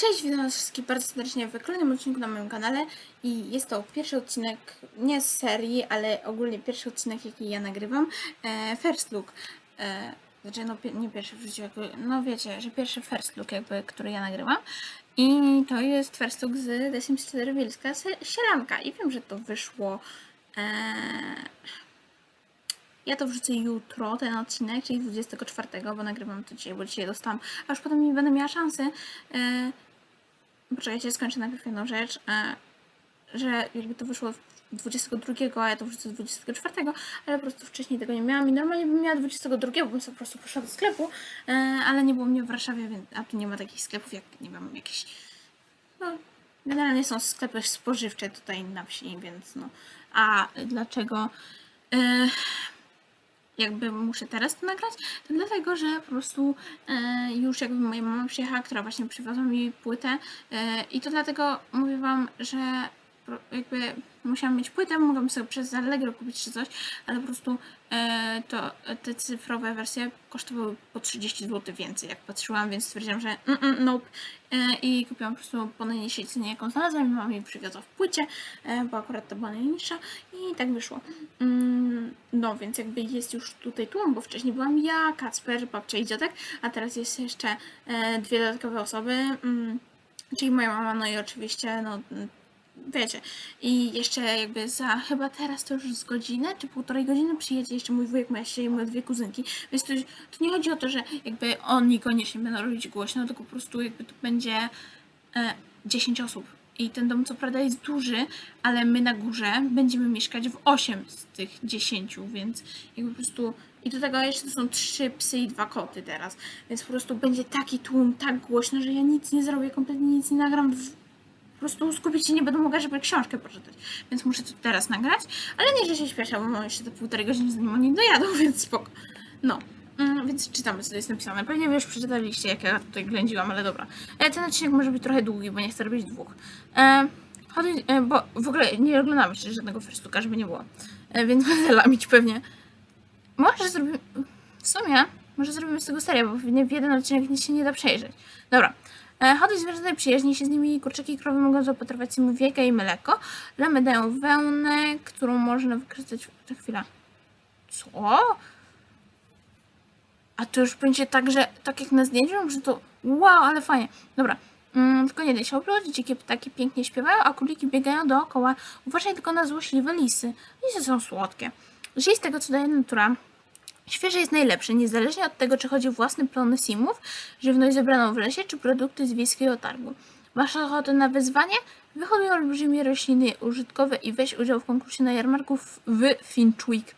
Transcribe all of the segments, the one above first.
Cześć, witam was wszystkich bardzo serdecznie w kolejnym odcinku na moim kanale i jest to pierwszy odcinek, nie z serii, ale ogólnie pierwszy odcinek, jaki ja nagrywam, e, First Look. E, znaczy, no nie pierwszy w życiu, jakby, no wiecie, że pierwszy First Look, jakby, który ja nagrywam. I to jest First Look z The Sims 4 Wielska Sieranka i wiem, że to wyszło... E, ja to wrzucę jutro, ten odcinek, czyli 24, bo nagrywam to dzisiaj, bo dzisiaj dostałam, a już potem nie będę miała szansy. E, Poczekajcie, skończę najpierw jedną rzecz, e, że jakby to wyszło 22, a ja to wrzucę 24, ale po prostu wcześniej tego nie miałam i normalnie bym miała 22, bo bym sobie po prostu poszła do sklepu, e, ale nie było mnie w Warszawie, więc, a tu nie ma takich sklepów jak, nie wiem, jakieś, no, generalnie są sklepy spożywcze tutaj na wsi, więc no, a dlaczego e, jakby muszę teraz to nagrać, to dlatego, że po prostu e, już jakby moja mama przyjechała, która właśnie przywiozła mi płytę e, i to dlatego mówię wam, że jakby musiałam mieć płytę, mogłam sobie przez Allegro kupić czy coś, ale po prostu e, to te cyfrowe wersje kosztowały po 30 zł więcej, jak patrzyłam, więc stwierdziłam, że mm, mm, nope e, i kupiłam po prostu po najniższej cenie, jaką znalazłam i mama mi przywiozła w płycie, e, bo akurat to była najniższa i tak wyszło. Mm, no, więc jakby jest już tutaj tłum, bo wcześniej byłam ja, Kacper, babcia i dziadek, a teraz jest jeszcze e, dwie dodatkowe osoby, mm, czyli moja mama, no i oczywiście, no wiecie. I jeszcze jakby za chyba teraz to już z godzinę czy półtorej godziny przyjedzie jeszcze mój wujek, moja siostrza i moje dwie kuzynki. Więc to, to nie chodzi o to, że jakby oni koniecznie będą robić głośno, tylko po prostu jakby to będzie e, 10 osób. I ten dom co prawda jest duży, ale my na górze będziemy mieszkać w 8 z tych 10, więc jakby po prostu. I do tego jeszcze to są trzy psy i dwa koty teraz. Więc po prostu będzie taki tłum, tak głośno, że ja nic nie zrobię, kompletnie nic nie nagram. Po prostu skupić się nie będę mogła, żeby książkę poczytać. Więc muszę to teraz nagrać. Ale nie, że się śpieszę, bo mam jeszcze te półtorej godziny, zanim oni dojadą, więc spoko. No. Mm, więc czytamy, co tu jest napisane. Pewnie wy już przeczytaliście, jak ja tutaj ględziłam, ale dobra. E, ten odcinek może być trochę długi, bo nie chcę robić dwóch. E, chodzi, e, bo w ogóle nie oglądam jeszcze żadnego firstuka, żeby nie było. E, więc będę lamić pewnie. Może zrobimy... W sumie, może zrobimy z tego serię, bo pewnie w jeden odcinek nic się nie da przejrzeć. Dobra. E, Hodowli zwierzęta przyjaźni się z nimi kurczaki i krowy mogą zaopatrywać im wieka i mleko. Lamy dają wełnę, którą można wykorzystać... w- Za chwilę. Co? A to już będzie tak, że tak jak na zdjęciu, że to wow, ale fajnie. Dobra, mm, tylko nie daj się opluć, dzikie ptaki pięknie śpiewają, a króliki biegają dookoła. Uważaj tylko na złośliwe lisy. Lisy są słodkie. Żyj z tego, co daje natura. Świeże jest najlepsze, niezależnie od tego, czy chodzi o własny plon simów, żywność zebraną w lesie, czy produkty z wiejskiego targu. Masz ochotę na wyzwanie? Wyhoduj olbrzymie rośliny użytkowe i weź udział w konkursie na jarmarku w w Finchwick.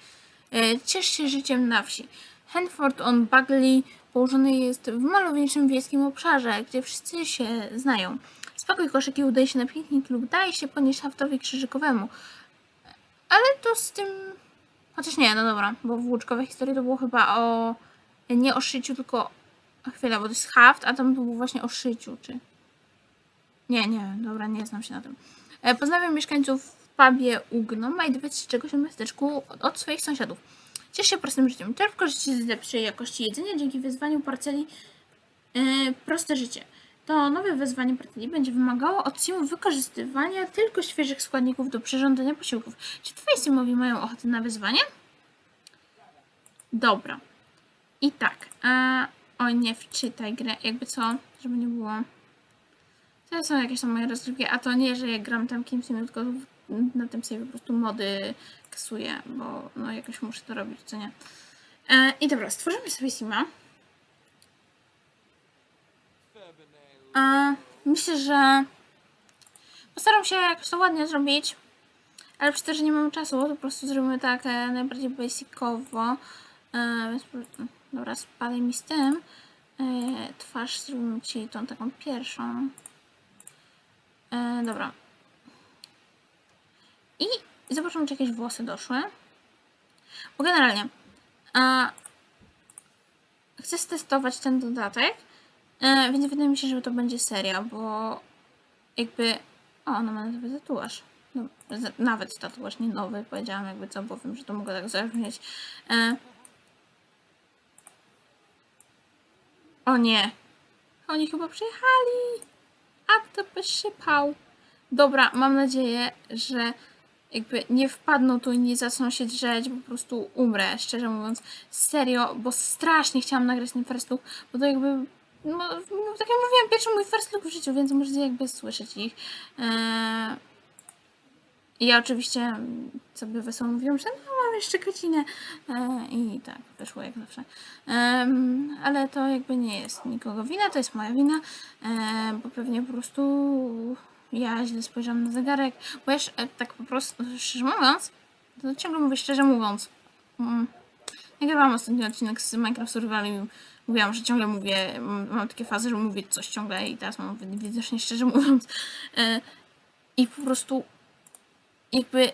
E, Ciesz się życiem na wsi. Hanford on Bagley położony jest w malowniczym wiejskim obszarze, gdzie wszyscy się znają. Spakuj koszyk i się na piknik lub daj się ponieść haftowi krzyżykowemu. Ale to z tym... Chociaż nie, no dobra, bo w Łuczkowej historii to było chyba o... Nie o szyciu, tylko... Chwila, bo to jest haft, a tam to było właśnie o szyciu, czy... Nie, nie, dobra, nie znam się na tym. E, Pozdrawiam mieszkańców w pubie Ugnom i dowiedz się czegoś o miasteczku od, swoich sąsiadów. Ciesz się prostym życiem. Czerp korzyści z lepszej jakości jedzenia dzięki wyzwaniu parceli e, Proste Życie. To nowe wyzwanie parceli będzie wymagało od simu wykorzystywania tylko świeżych składników do przyrządzenia posiłków. Czy twoi simowi mają ochotę na wyzwanie? Dobra. I tak. A, oj, nie wczytaj grę. Jakby co, żeby nie było... To są jakieś tam moje rozgrywki, a to nie, że jak gram tam kimś innym, tylko na tym sobie po prostu mody kasuję, bo no jakoś muszę to robić, co nie. E, I dobra, stworzymy sobie Sima. E, myślę, że postaram się jakoś to ładnie zrobić, ale przez to, że nie mam czasu, po prostu zrobimy tak e, najbardziej basicowo. E, więc, dobra, spadaj mi z tym. E, twarz zrobimy ci tą taką pierwszą. Dobra. I zobaczymy, czy jakieś włosy doszły. Bo generalnie a, chcę stestować ten dodatek, e, więc wydaje mi się, że to będzie seria, bo jakby... O, ona ma nawet tatuaż. No, nawet tatuaż nie nowy, powiedziałam jakby co, bo wiem, że to mogło tak zabrzmieć. E, o nie. Oni chyba przyjechali. a kto by sypał? Dobra, mam nadzieję, że jakby nie wpadną tu i nie zaczną się drzeć, po prostu umrę, szczerze mówiąc. Serio, bo strasznie chciałam nagrać ten first look, bo to jakby, no, no tak jak mówiłam, pierwszy mój first look w życiu, więc możecie jakby słyszeć ich. Eee, ja oczywiście sobie wesoło mówiłam, że no mam jeszcze godzinę e, i tak, wyszło jak zawsze. Em, ale to jakby nie jest nikogo wina, to jest moja wina, e, bo pewnie po prostu ja źle spojrzałam na zegarek, bo jeszcze e, tak po prostu, szczerze mówiąc, to ciągle mówię szczerze mówiąc, mm, nagrywałam ostatni odcinek z Minecraft Survival i mówiłam, że ciągle mówię, mam takie fazy, że mówię coś ciągle i teraz mam widocznie szczerze mówiąc e, i po prostu jakby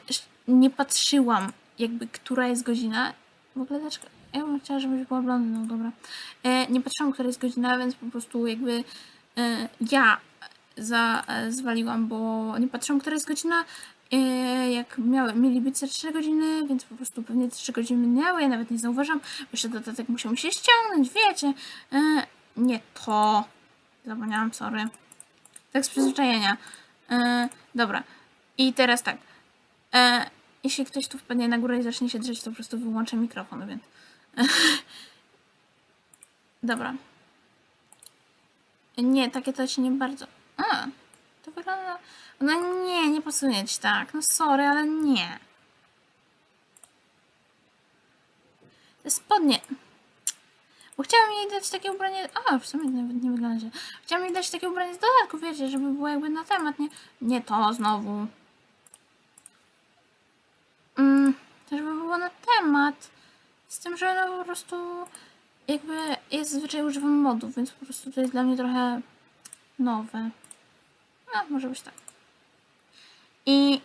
nie patrzyłam, jakby która jest godzina. W ogóle dlaczego? Ja bym chciała, żebyś była blondyną, dobra. E, nie patrzyłam, która jest godzina, więc po prostu jakby e, ja za, e, zwaliłam, bo nie patrzyłam, która jest godzina. E, jak miały, mieli być za 3 godziny, więc po prostu pewnie 3 godziny minęły, ja nawet nie zauważam. Jeszcze dodatek musiał się ściągnąć, wiecie. E, nie to. Zapomniałam, sorry. Tak z przyzwyczajenia. Dobra. I teraz tak. Jeśli ktoś tu wpadnie na górę i zacznie się drzeć, to po prostu wyłączę mikrofon, więc. Dobra. Nie, takie to ci nie bardzo. A, to wygląda. No nie, nie pasuje ci tak. No sorry, ale nie. Te spodnie. Bo chciałam jej dać takie ubranie. A, w sumie nawet nie wygląda. Chciałam jej dać takie ubranie z dodatku, wiecie, żeby było jakby na temat, nie? Nie to znowu. Mm, to żeby było na temat. Z tym, że no po prostu jakby ja zazwyczaj używam modów, więc po prostu to jest dla mnie trochę nowe. No, może być tak. I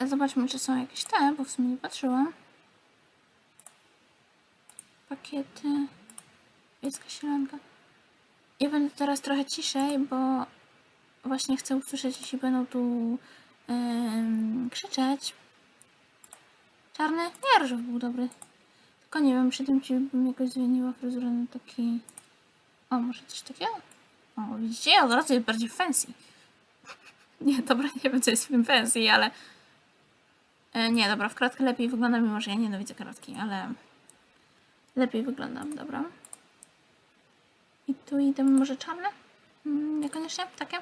zobaczmy, czy są jakieś te, bo w sumie nie patrzyłam. Pakiety. Wiejska sielanka. Ja będę teraz trochę ciszej, bo właśnie chcę usłyszeć, jeśli będą tu em, krzyczeć. Czarny? Nie, różowy był dobry. Tylko nie wiem, przy tym ci bym jakoś zmieniła fryzurę na taki... O, może coś takiego? O, widzicie? Od razu jest bardziej fancy. Nie, dobra, nie wiem, co jest w tym fancy, ale... E, nie, dobra, w kratkę lepiej wygląda, mimo że ja nienawidzę kratki, ale... Lepiej wyglądam, dobra. I tu idę może czarne? Mm, Niekoniecznie, takie?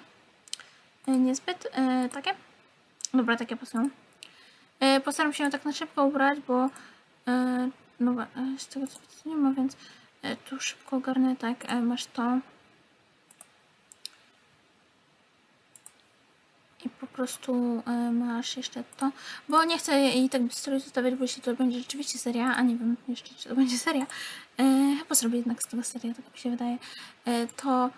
E, niezbyt, e, takie? Dobra, takie pasują. E, Postaram się tak na szybko ubrać, bo e, no, e, z tego co nie ma, więc e, tu szybko ogarnę, tak, e, masz to. I po prostu e, masz jeszcze to, bo nie chcę jej tak stroju zostawiać, bo jeśli to będzie rzeczywiście seria, a nie wiem jeszcze czy to będzie seria, e, chyba zrobię jednak z tego serię, tak mi się wydaje, e, to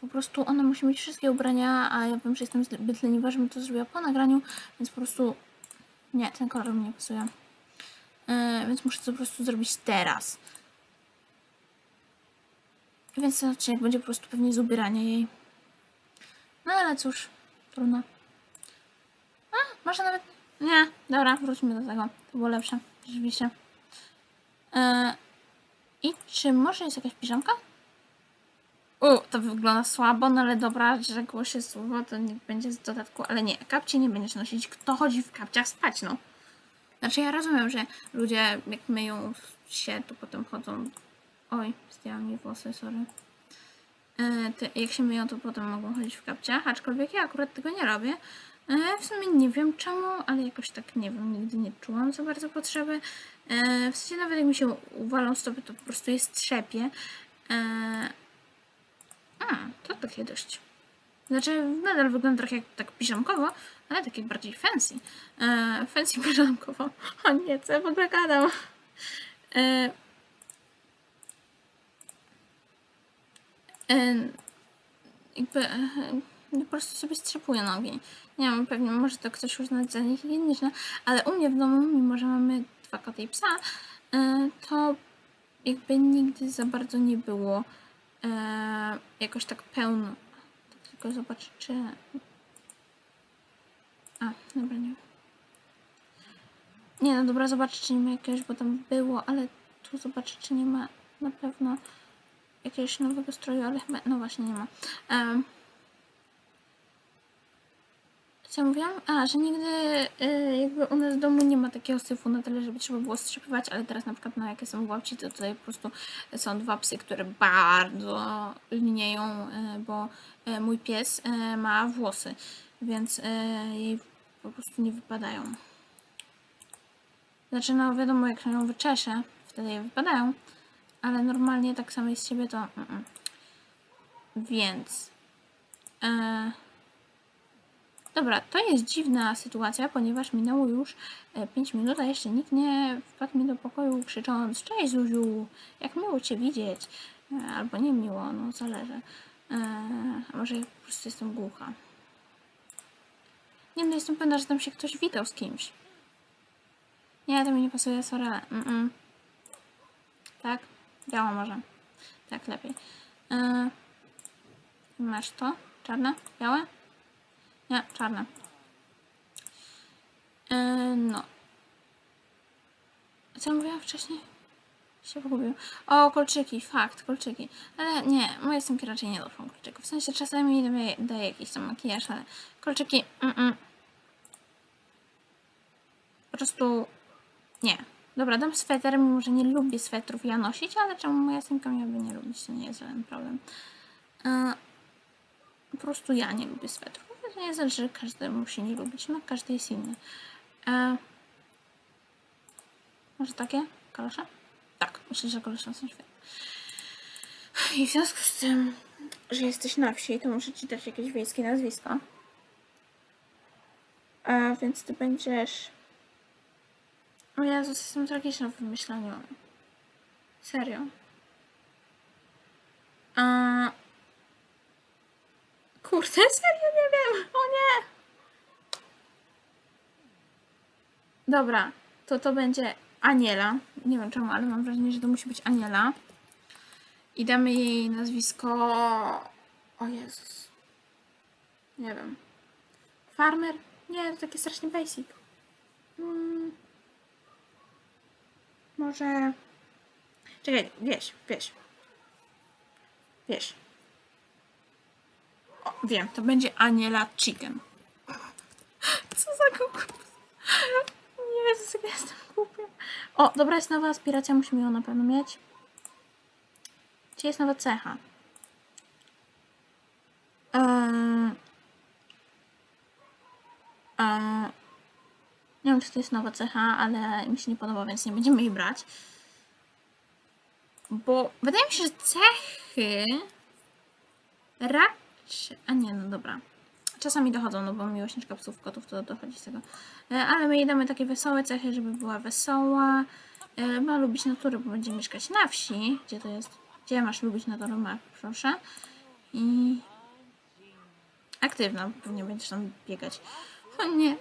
po prostu ona musi mieć wszystkie ubrania, a ja wiem, że jestem zbyt leniwa, żebym to zrobiła po nagraniu, więc po prostu nie, ten kolor mi nie pasuje. Więc muszę to po prostu zrobić teraz. Więc ten odcinek będzie po prostu pewnie z ubierania jej. No ale cóż, trudno. Może nawet... Nie, dobra, wróćmy do tego. To było lepsze, rzeczywiście. Yy, I czy może jest jakaś piżamka? U, to wygląda słabo, no ale dobra, rzekło się słowo, to nie będzie z dodatku, ale nie, kapci nie będziesz nosić. Kto chodzi w kapciach spać, no? Znaczy ja rozumiem, że ludzie jak myją się, to potem chodzą... Oj, zdjęłam mi włosy, sorry. E, te, jak się myją, to potem mogą chodzić w kapciach, aczkolwiek ja akurat tego nie robię. E, w sumie nie wiem czemu, ale jakoś tak, nie wiem, nigdy nie czułam za bardzo potrzeby. E, w sensie nawet jak mi się uwalą stopy, to po prostu je strzepie. A, to takie dość. Znaczy, nadal wygląda trochę jak tak piżamkowo, ale takie bardziej fancy. E, fancy piżamkowo. O nie, co ja w ogóle gadam? E, e, jakby po prostu sobie strzepuję nogi. Nie wiem, pewnie może to ktoś uznać za niehigieniczne, ale u mnie w domu, mimo że mamy dwa koty i psa, e, to jakby nigdy za bardzo nie było e, jakoś tak pełno. Tylko zobacz, czy... A, dobra, nie. Nie, no dobra, zobacz, czy nie ma jakiegoś, bo tam było, ale tu zobacz, czy nie ma na pewno jakiegoś nowego stroju, ale chyba, no właśnie nie ma. Em, Co mówiłam? A, że nigdy y, jakby u nas w domu nie ma takiego syfu na tyle, żeby trzeba było strzepywać, ale teraz na przykład no, jak jestem w łapci, to tutaj po prostu są dwa psy, które bardzo linieją, y, bo y, mój pies ma włosy, więc jej po prostu nie wypadają. Znaczy, no wiadomo, jak ją wyczeszę, wtedy je wypadają, ale normalnie tak samej z siebie to... Mm -mm. Więc... dobra, to jest dziwna sytuacja, ponieważ minęło już 5 minut, a jeszcze nikt nie wpadł mi do pokoju krzycząc Cześć Zuziu, jak miło Cię widzieć. E, albo nie miło, no zależy. E, a może ja po prostu jestem głucha. Nie no, jestem pewna, że tam się ktoś witał z kimś. Nie, to mi nie pasuje, sorry. Mm -mm. Tak? Biało może. Tak, lepiej. E, masz to? Czarne? Białe? Nie, czarne. E, no. Co ja mówiłam wcześniej? Się pogubił. O, kolczyki, fakt, kolczyki. Ale nie, moje sumki raczej nie noszą kolczyków. W sensie czasami daję, daję jakiś tam makijaż, ale kolczyki, mm, -mm. Po prostu nie. Dobra, dam sweter, mimo że nie lubię swetrów ja nosić, ale czemu moja synka miałaby nie lubić, to nie jest żaden problem. E, po prostu ja nie lubię swetrów. Nie znaczy, że każdy musi nie lubić, no każdy jest inny. E, może takie kalosze? Tak, myślę, że kalosze są świetne. I w związku z tym, że jesteś na wsi, to muszę ci dać jakieś wiejskie nazwisko. A więc ty będziesz... O Jezus, jestem tragiczna w wymyślaniu. Serio. A... Kurde, serio O nie. Dobra, to to będzie Aniela. Nie wiem czemu, ale mam wrażenie, że to musi być Aniela. I damy jej nazwisko... O Jezus. Nie wiem. Farmer? Nie, to takie strasznie basic. Hmm. Może... Czekaj, wieś, wieś. Wieś. O, wiem, to będzie Aniela Chicken. Co za głupie. Jezus, jak ja jestem głupia. O, dobra, jest nowa aspiracja, musimy ją na pewno mieć. Gdzie jest nowa cecha? Eee, eee, nie wiem, czy to jest nowa cecha, ale mi się nie podoba, więc nie będziemy jej brać. Bo wydaje mi się, że cechy A nie, no dobra. Czasami dochodzą, no bo miłośniczka psów, kotów to dochodzi z tego. E, Ale my jej damy takie wesołe cechy, żeby była wesoła. E, Ma lubić naturę, bo będzie mieszkać na wsi. Gdzie to jest? Gdzie masz lubić naturę? Ma, proszę. I... Aktywna, pewnie będziesz tam biegać. O nie.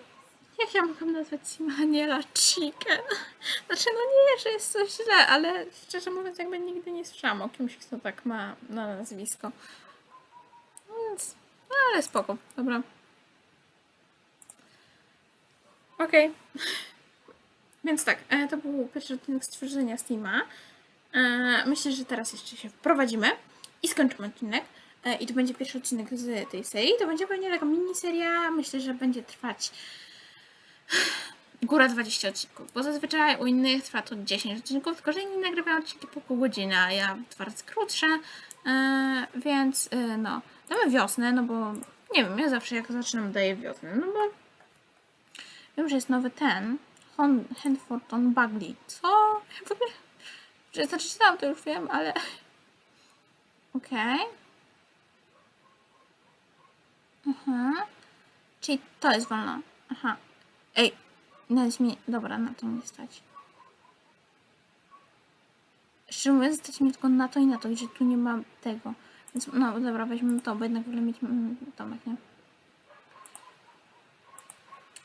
Jak ja mogłam nazwać Simaniela Chicken? Znaczy, no nie, że jest coś źle, ale szczerze mówiąc, jakby nigdy nie słyszałam o kimś, kto tak ma na nazwisko. Ale spoko, dobra. Okej. Więc tak, e, to był pierwszy odcinek stworzenia Steama. E, Myślę, że teraz jeszcze się wprowadzimy i skończymy odcinek. E, I to będzie pierwszy odcinek z tej serii. To będzie pewnie taka miniseria. Myślę, że będzie trwać góra 20 odcinków, bo zazwyczaj u innych trwa to 10 odcinków, tylko że inni nagrywają odcinki po pół godziny, a ja dwa krótsze, więc no, damy wiosnę, no bo nie wiem, ja zawsze jak zaczynam daję wiosnę, no bo wiem, że jest nowy ten, Hon- Handforton Bagley, co? W ogóle, że czytałam to już wiem, ale okej. Aha. Czyli to jest wolno. Aha. Ej, nawet mi... Dobra, na to nie stać. Szczerze mówiąc, stać mi tylko na to i na to, gdzie tu nie ma tego. Więc no dobra, weźmy to, bo jednak wolę mieć mm, domek, nie?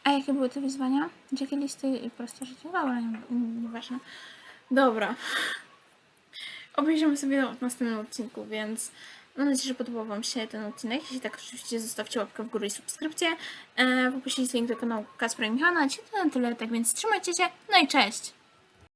A jakie były te wyzwania? Jakie listy i proste życie? Dobra, nie- nieważne. Dobra. Obejrzymy sobie to w następnym odcinku, więc mam nadzieję, że podobał Wam się ten odcinek. Jeśli tak, oczywiście zostawcie łapkę w górę i subskrypcję. E, link do kanału Kacpra i Michała. Na dzisiaj to na tyle, tak więc trzymajcie się, no i cześć!